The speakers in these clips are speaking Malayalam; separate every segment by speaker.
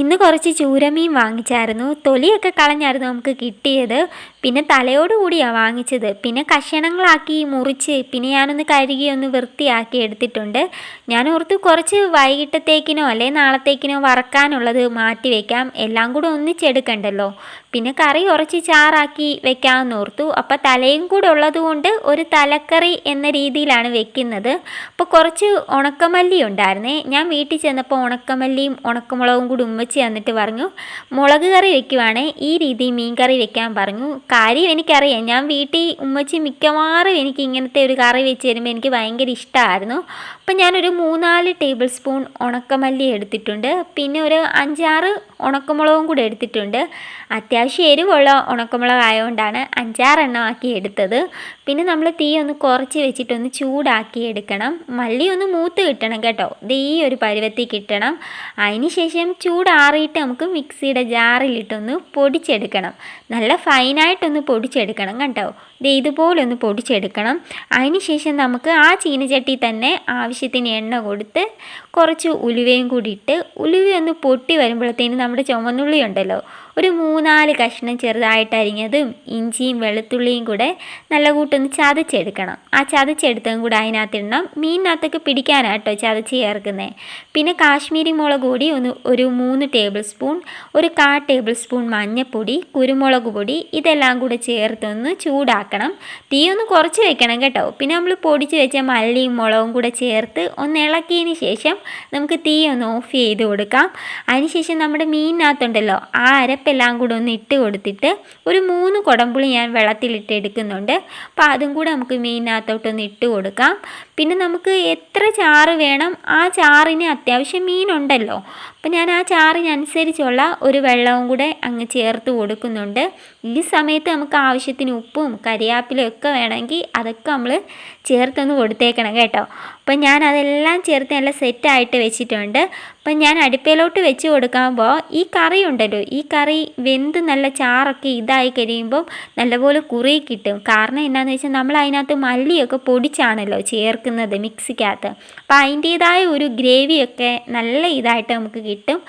Speaker 1: ഇന്ന് കുറച്ച് ചൂരമീൻ വാങ്ങിച്ചായിരുന്നു. തൊലിയൊക്കെ കളഞ്ഞായിരുന്നു നമുക്ക് കിട്ടിയത്. പിന്നെ തലയോട് കൂടിയാണ് വാങ്ങിച്ചത്. പിന്നെ കഷണങ്ങളാക്കി മുറിച്ച് പിന്നെ ഞാനൊന്ന് കഴുകി ഒന്ന് വൃത്തിയാക്കി എടുത്തിട്ടുണ്ട്. ഞാൻ ഓർത്ത് കുറച്ച് വൈകിട്ടത്തേക്കിനോ അല്ലെങ്കിൽ നാളത്തേക്കിനോ വറക്കാനുള്ളത് മാറ്റി വെക്കാം. എല്ലാം കൂടെ ഒന്നിച്ചെടുക്കണ്ടല്ലോ. പിന്നെ കറി കുറച്ച് ചാറാക്കി വെക്കാമെന്ന് ഓർത്തു. അപ്പോൾ തലയും കൂടെ ഉള്ളതുകൊണ്ട് ഒരു തലക്കറി എന്ന രീതിയിലാണ് വെക്കുന്നത്. അപ്പോൾ കുറച്ച് ഉണക്കമല്ലി ഉണ്ടായിരുന്നേ. ഞാൻ വീട്ടിൽ ചെന്നപ്പോൾ ഉണക്കമല്ലിയും ഉണക്കമുളകും കൂടി ഉമ്മച്ചി വന്നിട്ട് പറഞ്ഞു മുളക് കറി വെക്കുവാണേ. ഈ രീതി മീൻ കറി വെക്കാൻ പറഞ്ഞു. കാര്യം എനിക്കറിയാം. ഞാൻ വീട്ടിൽ ഉമ്മച്ചി മിക്കവാറും എനിക്ക് ഇങ്ങനത്തെ ഒരു കറി വെച്ച് തരുമ്പോൾ എനിക്ക് ഭയങ്കര ഇഷ്ടമായിരുന്നു അപ്പം ഞാനൊരു മൂന്നാൽ ടേബിൾ സ്പൂൺ ഉണക്കമല്ലി എടുത്തിട്ടുണ്ട്. പിന്നെ ഒരു അഞ്ചാറ് ഉണക്കമുളകും കൂടി എടുത്തിട്ടുണ്ട്. അത്യാവശ്യം എരിവുള്ള ഉണക്കമുളക് ആയതുകൊണ്ടാണ് അഞ്ചാറെണ്ണം ആക്കി എടുത്തത് പിന്നെ നമ്മൾ തീ ഒന്ന് കുറച്ച് വെച്ചിട്ടൊന്ന് ചൂടാക്കി എടുക്കണം മല്ലി ഒന്ന് മൂത്ത് കിട്ടണം കേട്ടോ. ഇത് ഈ ഒരു പരുവത്തിൽ കിട്ടണം. അതിന് ശേഷം ചൂടാറിയിട്ട് നമുക്ക് മിക്സിയുടെ ജാറിലിട്ടൊന്ന് പൊടിച്ചെടുക്കണം. നല്ല ഫൈനായിട്ടൊന്ന് പൊടിച്ചെടുക്കണം കേട്ടോ ഇത് ഇതുപോലെ ഒന്ന് പൊടിച്ചെടുക്കണം. അതിന് ശേഷം നമുക്ക് ആ ചീനച്ചട്ടി തന്നെ ആവശ്യത്തിന് എണ്ണ കൊടുത്ത് കുറച്ച് ഉലുവയും കൂടി ഇട്ട് ഉലുവ ഒന്ന് പൊട്ടി വരുമ്പോഴത്തേന് നമ്മുടെ ചുമന്നുള്ളി ഉണ്ടല്ലോ ഒരു മൂന്നാൽ കഷ്ണം ചെറുതായിട്ട് അരിഞ്ഞതും ഇഞ്ചിയും വെളുത്തുള്ളിയും കൂടെ നല്ല കൂട്ടൊന്ന് ചതച്ചെടുക്കണം. ആ ചതച്ചെടുത്തതും കൂടെ അതിനകത്തിടണം. മീനിനകത്തൊക്കെ പിടിക്കാനാട്ടോ ചതച്ച് ചേർക്കുന്നത് പിന്നെ കാശ്മീരി മുളക് പൊടി ഒന്ന് ഒരു മൂന്ന് ടേബിൾ സ്പൂൺ ഒരു കാ ടേബിൾ സ്പൂൺ മഞ്ഞൾപ്പൊടി കുരുമുളക് പൊടി ഇതെല്ലാം കൂടെ ചേർത്തൊന്ന് ചൂടാക്കണം. തീ ഒന്ന് കുറച്ച് വെക്കണം കേട്ടോ. പിന്നെ നമ്മൾ പൊടിച്ച് വെച്ച മല്ലിയും മുളകും കൂടെ ചേർത്ത് ഒന്ന് ഇളക്കിയതിന് ശേഷം നമുക്ക് തീ ഒന്ന് ഓഫ് ചെയ്ത് കൊടുക്കാം. അതിനുശേഷം നമ്മുടെ മീനിനകത്തുണ്ടല്ലോ ആ അരപ്പെല്ലാം കൂടെ ഒന്ന് കൊടുത്തിട്ട് ഒരു മൂന്ന് കുടംപുളി ഞാൻ വെള്ളത്തിലിട്ട് എടുക്കുന്നുണ്ട്. അപ്പോൾ അതും കൂടെ നമുക്ക് മീനിനകത്തോട്ടൊന്ന് ഇട്ട് കൊടുക്കാം. പിന്നെ നമുക്ക് എത്ര ചാറ് വേണം? ആ ചാറിന് അത്യാവശ്യം മീനുണ്ടല്ലോ. അപ്പം ഞാൻ ആ ചാറിനനുസരിച്ചുള്ള ഒരു വെള്ളവും കൂടെ അങ്ങ് ചേർത്ത് കൊടുക്കുന്നുണ്ട്. ഈ സമയത്ത് നമുക്ക് ആവശ്യത്തിന് ഉപ്പും കരിയാപ്പിലും ഒക്കെ വേണമെങ്കിൽ അതൊക്കെ നമ്മൾ ചേർത്തൊന്ന് കൊടുത്തേക്കണം കേട്ടോ. അപ്പം ഞാൻ അതെല്ലാം ചേർത്ത് നല്ല സെറ്റായിട്ട് വെച്ചിട്ടുണ്ട്. അപ്പം ഞാൻ അടുപ്പയിലോട്ട് വെച്ച് കൊടുക്കുമ്പോൾ ഈ കറി ഉണ്ടല്ലോ ഈ കറി വെന്ത് നല്ല ചാറൊക്കെ ഇതായി കഴിയുമ്പോൾ നല്ലപോലെ കുറി കിട്ടും. കാരണം എന്താണെന്ന് വെച്ചാൽ നമ്മൾ അതിനകത്ത് മല്ലിയൊക്കെ പൊടിച്ചാണല്ലോ ചേർക്കുന്നത്. മിക്സിക്കകത്ത്. അപ്പോൾ അതിന്റേതായ ഒരു ഗ്രേവിയൊക്കെ നല്ല ഇതായിട്ട് നമുക്ക് കിട്ടും.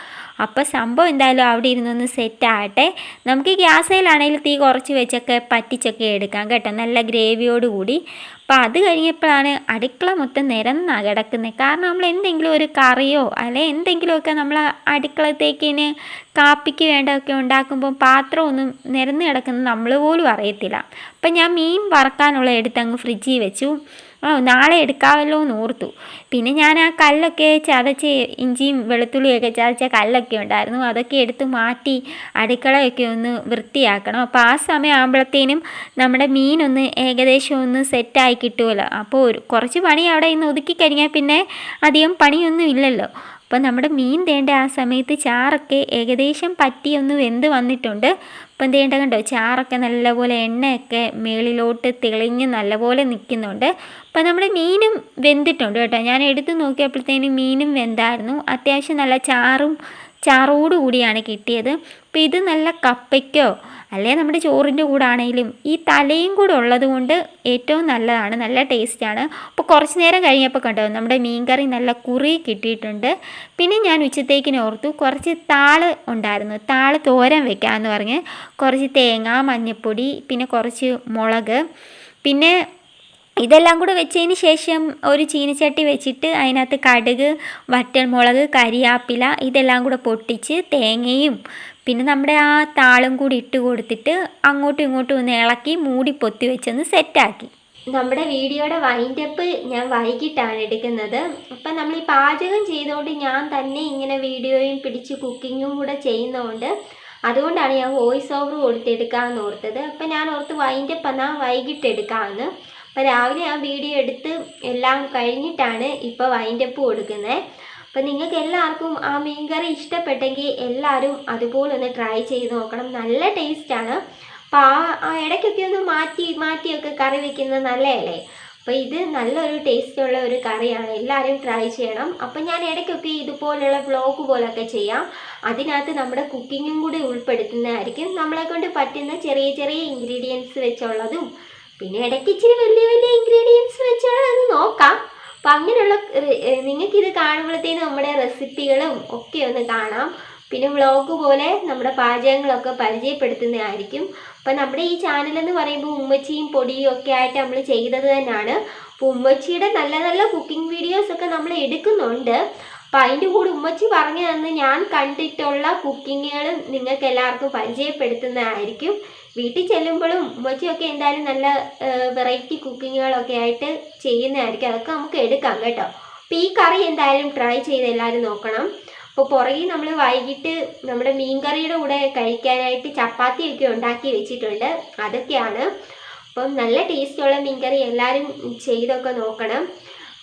Speaker 1: അപ്പോൾ സംഭവം എന്തായാലും അവിടെ ഇരുന്നൊന്ന് സെറ്റാകട്ടെ. നമുക്ക് ഗ്യാസയിലാണെങ്കിൽ തീ കുറച്ച് വെച്ചൊക്കെ പറ്റിച്ചൊക്കെ എടുക്കാം കേട്ടോ നല്ല ഗ്രേവിയോട് കൂടി അപ്പോൾ അത് കഴിഞ്ഞപ്പോഴാണ് അടുക്കള മൊത്തം നിരന്നാ കിടക്കുന്നത്. കാരണം നമ്മൾ എന്തെങ്കിലും ഒരു കറിയോ അല്ലെ എന്തെങ്കിലുമൊക്കെ നമ്മൾ അടുക്കളത്തേക്കിന് കാപ്പിക്ക് വേണ്ടതൊക്കെ ഉണ്ടാക്കുമ്പോൾ പാത്രമൊന്നും നിരന്ന് കിടക്കുന്നത് നമ്മൾ പോലും അറിയത്തില്ല. അപ്പം ഞാൻ മീൻ വറക്കാനുള്ള എടുത്ത് അങ്ങ് ഫ്രിഡ്ജിൽ വെച്ചു. നാളെ എടുക്കാമല്ലോ എന്ന് ഓർത്തു. പിന്നെ ഞാൻ ആ കല്ലൊക്കെ ചതച്ച് ഇഞ്ചിയും വെളുത്തുള്ളിയൊക്കെ ചതച്ച കല്ലൊക്കെ ഉണ്ടായിരുന്നു. അതൊക്കെ എടുത്ത് മാറ്റി അടുക്കളയൊക്കെ ഒന്ന് വൃത്തിയാക്കണം. അപ്പോൾ ആ സമയം ആകുമ്പോഴത്തേനും നമ്മുടെ മീനൊന്ന് ഏകദേശം ഒന്ന് സെറ്റായി കിട്ടുമല്ലോ. അപ്പോൾ ഒരു കുറച്ച് പണി അവിടെ ഇന്ന് ഒതുക്കി കഴിഞ്ഞാൽ പിന്നെ അധികം പണിയൊന്നും ഇല്ലല്ലോ. അപ്പോൾ നമ്മുടെ മീൻ തേണ്ട ആ സമയത്ത് ചാറൊക്കെ ഏകദേശം പറ്റി ഒന്ന് വെന്ത് വന്നിട്ടുണ്ട്. അപ്പം തേണ്ട കണ്ടോ ചാറൊക്കെ നല്ലപോലെ എണ്ണയൊക്കെ മേളിലോട്ട് തെളിഞ്ഞ് നല്ലപോലെ നിൽക്കുന്നുണ്ട്. അപ്പം നമ്മുടെ മീനും വെന്തിട്ടുണ്ട് കേട്ടോ. ഞാൻ എടുത്ത് നോക്കിയപ്പോഴത്തേനും മീനും വെന്തായിരുന്നു. അത്യാവശ്യം നല്ല ചാറും ചാറോടുകൂടിയാണ് കിട്ടിയത്. അപ്പോൾ ഇത് നല്ല കപ്പയ്ക്കോ അല്ലെ നമ്മുടെ ചോറിന്റെ കൂടെ ആണെങ്കിലും ഈ തലയും കൂടെ ഉള്ളതുകൊണ്ട് ഏറ്റവും നല്ലതാണ് നല്ല ടേസ്റ്റാണ്. അപ്പോൾ കുറച്ച് നേരം കഴിഞ്ഞപ്പോൾ കണ്ടോ നമ്മുടെ മീൻകറി നല്ല കുറി കിട്ടിയിട്ടുണ്ട്. പിന്നെ ഞാൻ ഉച്ചത്തേക്കിന് ഓർത്തു കുറച്ച് താൾ ഉണ്ടായിരുന്നു. താൾ തോരൻ വെക്കാമെന്ന് പറഞ്ഞ് കുറച്ച് തേങ്ങ മഞ്ഞൾപ്പൊടി പിന്നെ കുറച്ച് മുളക്. പിന്നെ ഇതെല്ലാം കൂടെ വെച്ചതിന് ശേഷം ഒരു ചീനിച്ചട്ടി വെച്ചിട്ട് അതിനകത്ത് കടുക് വറ്റൽമുളക് കരിയാപ്പില ഇതെല്ലാം കൂടെ പൊട്ടിച്ച് തേങ്ങയും പിന്നെ നമ്മുടെ ആ താളും കൂടി ഇട്ട് കൊടുത്തിട്ട് അങ്ങോട്ടും ഇങ്ങോട്ടും ഒന്ന് ഇളക്കി മൂടി പൊത്തി വെച്ചൊന്ന് സെറ്റാക്കി നമ്മുടെ വീഡിയോയുടെ വൈൻഡപ്പ് ഞാൻ വൈകിട്ടാണ് എടുക്കുന്നത്. അപ്പം നമ്മൾ ഈ പാചകം ചെയ്തുകൊണ്ട് ഞാൻ തന്നെ ഇങ്ങനെ വീഡിയോയും പിടിച്ച് കുക്കിങ്ങും കൂടെ ചെയ്യുന്നതുകൊണ്ട് അതുകൊണ്ടാണ് ഞാൻ വോയിസ് ഓവർ കൊടുത്തെടുക്കാമെന്ന് ഓർത്തത്. അപ്പം ഞാൻ ഓർത്ത് വൈൻഡപ്പ് എന്നാൽ വൈകിട്ട് എടുക്കാമെന്ന് അപ്പോൾ രാവിലെ ആ വീഡിയോ എടുത്ത് എല്ലാം കഴിഞ്ഞിട്ടാണ് ഇപ്പോൾ വൈൻഡപ്പ് കൊടുക്കുന്നത് അപ്പം നിങ്ങൾക്ക് എല്ലാവർക്കും ആ മീൻകറി ഇഷ്ടപ്പെട്ടെങ്കിൽ എല്ലാവരും അതുപോലെ ഒന്ന് ട്രൈ ചെയ്ത് നോക്കണം. നല്ല ടേസ്റ്റാണ് അപ്പോൾ ആ ഇടയ്ക്കൊക്കെ ഒന്ന് മാറ്റി മാറ്റിയൊക്കെ കറി വെക്കുന്നത് നല്ലതല്ലേ? അപ്പോൾ ഇത് നല്ലൊരു ടേസ്റ്റുള്ള ഒരു കറിയാണ്. എല്ലാവരും ട്രൈ ചെയ്യണം. അപ്പം ഞാൻ ഇടയ്ക്കൊക്കെ ഇതുപോലുള്ള വ്ലോഗ് പോലൊക്കെ ചെയ്യാം. അതിനകത്ത് നമ്മുടെ കുക്കിങ്ങും കൂടി ഉൾപ്പെടുത്തുന്നതായിരിക്കും. നമ്മളെ കൊണ്ട് പറ്റുന്ന ചെറിയ ചെറിയ ഇൻഗ്രീഡിയൻസ് വെച്ചുള്ളതും പിന്നെ ഇടയ്ക്ക് ഇച്ചിരി വലിയ വലിയ ഇൻഗ്രീഡിയൻസ് വെച്ചുള്ളത് നോക്കാം. അപ്പം അങ്ങനെയുള്ള നിങ്ങൾക്കിത് കാണുമ്പോഴത്തേന് നമ്മുടെ റെസിപ്പികളും ഒക്കെ ഒന്ന് കാണാം.
Speaker 2: പിന്നെ വ്ളോഗ് പോലെ നമ്മുടെ പാചകങ്ങളൊക്കെ പരിചയപ്പെടുത്തുന്നതായിരിക്കും. അപ്പം നമ്മുടെ ഈ ചാനലെന്ന് പറയുമ്പോൾ ഉമ്മച്ചിയും പൊടിയും ഒക്കെ ആയിട്ട് നമ്മൾ ചെയ്തത് തന്നെയാണ്. അപ്പോൾ ഉമ്മച്ചിയുടെ നല്ല നല്ല കുക്കിംഗ് വീഡിയോസൊക്കെ നമ്മൾ എടുക്കുന്നുണ്ട്. അപ്പം അതിന്റെ കൂടെ ഉമ്മച്ചി പറഞ്ഞു തന്ന് ഞാൻ കണ്ടിട്ടുള്ള കുക്കിങ്ങുകൾ നിങ്ങൾക്ക് എല്ലാവർക്കും പരിചയപ്പെടുത്തുന്നതായിരിക്കും. വീട്ടിൽ ചെല്ലുമ്പോഴും ഉമ്മച്ചിയൊക്കെ എന്തായാലും നല്ല വെറൈറ്റി കുക്കിങ്ങുകളൊക്കെ ആയിട്ട് ചെയ്യുന്നതായിരിക്കും. അതൊക്കെ നമുക്ക് എടുക്കാം കേട്ടോ. അപ്പോൾ ഈ കറി എന്തായാലും ട്രൈ ചെയ്ത് എല്ലാവരും നോക്കണം. അപ്പോൾ പുറകിൽ നമ്മൾ വൈകിട്ട് നമ്മുടെ മീൻ കറിയുടെ കൂടെ കഴിക്കാനായിട്ട് ചപ്പാത്തിയൊക്കെ ഉണ്ടാക്കി വെച്ചിട്ടുണ്ട്. അതൊക്കെയാണ്. അപ്പം നല്ല ടേസ്റ്റുള്ള മീൻകറി എല്ലാവരും ചെയ്തൊക്കെ നോക്കണം.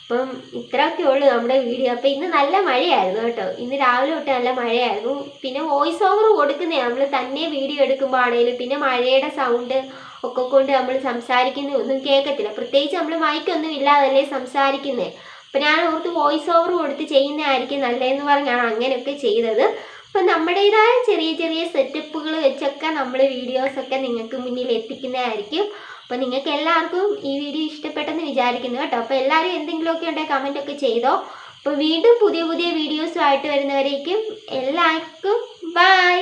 Speaker 2: അപ്പം ഇത്രയൊക്കെ ഉള്ളൂ നമ്മുടെ വീഡിയോ. അപ്പം ഇന്ന് നല്ല മഴയായിരുന്നു കേട്ടോ. ഇന്ന് രാവിലെ തൊട്ട് നല്ല മഴയായിരുന്നു. പിന്നെ വോയിസ് ഓവർ കൊടുക്കുന്നേ. നമ്മൾ തന്നെ വീഡിയോ എടുക്കുമ്പോൾ ആണെങ്കിലും പിന്നെ മഴയുടെ സൗണ്ട് ഒക്കെ കൊണ്ട് നമ്മൾ സംസാരിക്കുന്ന ഒന്നും കേൾക്കത്തില്ല. പ്രത്യേകിച്ച് നമ്മൾ മൈക്കൊന്നും ഇല്ലാതല്ലേ സംസാരിക്കുന്നേ. അപ്പം ഞാൻ ഓർത്ത് വോയിസ് ഓവർ കൊടുത്ത് ചെയ്യുന്നതായിരിക്കും നല്ലതെന്ന് പറഞ്ഞാണ് അങ്ങനെയൊക്കെ ചെയ്തത്. അപ്പം നമ്മുടേതായ ചെറിയ ചെറിയ സെറ്റപ്പുകൾ വെച്ചൊക്കെ നമ്മൾ വീഡിയോസൊക്കെ നിങ്ങൾക്ക് മുന്നിൽ എത്തിക്കുന്നതായിരിക്കും. അപ്പോൾ നിങ്ങൾക്ക് എല്ലാവർക്കും ഈ വീഡിയോ ഇഷ്ടപ്പെട്ടെന്ന് വിചാരിക്കുന്നു കേട്ടോ. അപ്പോൾ എല്ലാവരും എന്തെങ്കിലുമൊക്കെ ഉണ്ടെങ്കിൽ കമന്റ് ഒക്കെ ചെയ്തോ. അപ്പോൾ വീണ്ടും പുതിയ പുതിയ വീഡിയോസുമായിട്ട് വരുന്നവരേക്കും എല്ലാവർക്കും ബൈ